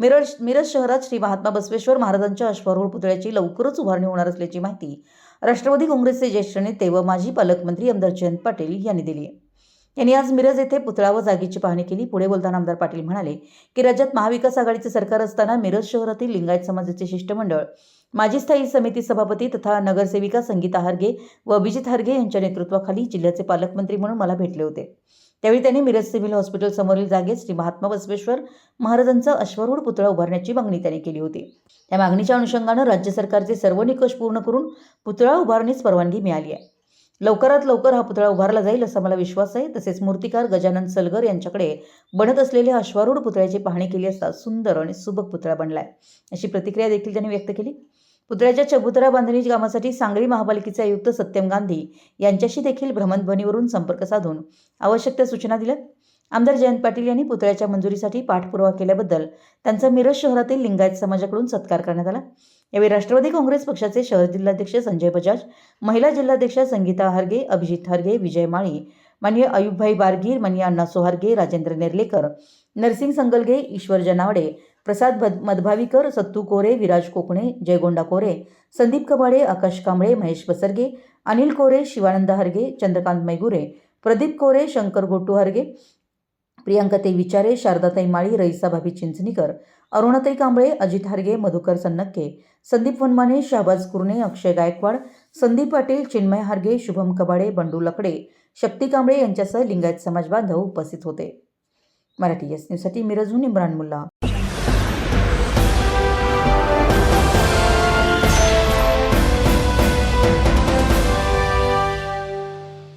मिरज मिरज शहरात श्री महात्मा बसवेश्वर महाराजांच्या अश्वारूढ पुतळ्याची लवकरच उभारणी होणार असल्याची माहिती राष्ट्रवादी काँग्रेसचे ज्येष्ठ नेते व माजी पालकमंत्री आमदार जयंत पाटील यांनी दिली आहे. यांनी आज मिरज येथे पुतळा व जागेची पाहणी केली. पुढे बोलताना आमदार पाटील म्हणाले की राज्यात महाविकास आघाडीचे सरकार असताना मिरज शहरातील लिंगायत समाजाचे शिष्टमंडळ माजी स्थायी समिती सभापती तथा नगरसेविका संगीता हार्गे व अभिजित हार्गे यांच्या नेतृत्वाखाली जिल्ह्याचे पालकमंत्री म्हणून मला भेटले होते. त्यावेळी त्यांनी मिरज सिव्हिल हॉस्पिटल समोरील जागेत श्री महात्मा बसवेश्वर महाराजांचा अश्वारूढ पुतळा उभारण्याची मागणी त्यांनी केली होती. त्या मागणीच्या अनुषंगानं राज्य सरकारचे सर्व निकष पूर्ण करून पुतळा उभारणीस परवानगी मिळाली आहे. लवकरात लवकर हा पुतळा उभारला जाईल असा मला विश्वास आहे. तसेच मूर्तिकार गजानन सलगर यांच्याकडे बनत असलेल्या अश्वारूढ पुतळ्याची पाहणी केली असता सुंदर आणि सुबक पुतळा बनलाय. अशी प्रतिक्रिया देखील त्यांनी व्यक्त केली. पुतळ्याच्या चबुतरा बांधणी कामासाठी सांगली महापालिकेचे आयुक्त सत्यम गांधी यांच्याशी देखील भ्रमणध्वनीवरून संपर्क साधून आवश्यक त्या सूचना दिल्यात. आमदार जयंत पाटील यांनी पुतळ्याच्या मंजुरीसाठी पाठपुरावा केल्याबद्दल त्यांचा मिरज शहरातील लिंगायत समाजाकडून सत्कार करण्यात आला. यावेळी राष्ट्रवादी काँग्रेस पक्षाचे शहर जिल्हाध्यक्ष संजय बजाज महिला जिल्हाध्यक्षा संगीता हार्गे अभिजित हरगे विजय माळी मान्य अयुबभाई बारगीर मान्य अण्णा सोहारगे राजेंद्र नेर्लेकर नरसिंग संगलगे ईश्वर जनावडे प्रसाद भद मधभावीकर सत्तू कोरे विराज कोकणे जयगोंडा कोरे संदीप कबाडे आकाश कांबळे महेश बसरगे अनिल कोरे शिवानंद हरगे चंद्रकांत मैगुरे प्रदीप कोरे शंकर गोटू हरगे प्रियांकाताई विचारे शारदाताई माळी रईसा भाभी चिंचणीकर अरुणाताई कांबळे अजित हार्गे मधुकर सन्नक्के संदीप वनमाने शहाबाज कुर्णे अक्षय गायकवाड संदीप पाटील चिन्मय हार्गे शुभम कबाडे बंडू लकडे शक्ती कांबळे यांच्यासह लिंगायत समाज बांधव उपस्थित होते. मराठी एस न्यूजसाठी मिरजहून इम्रान मुल्ला.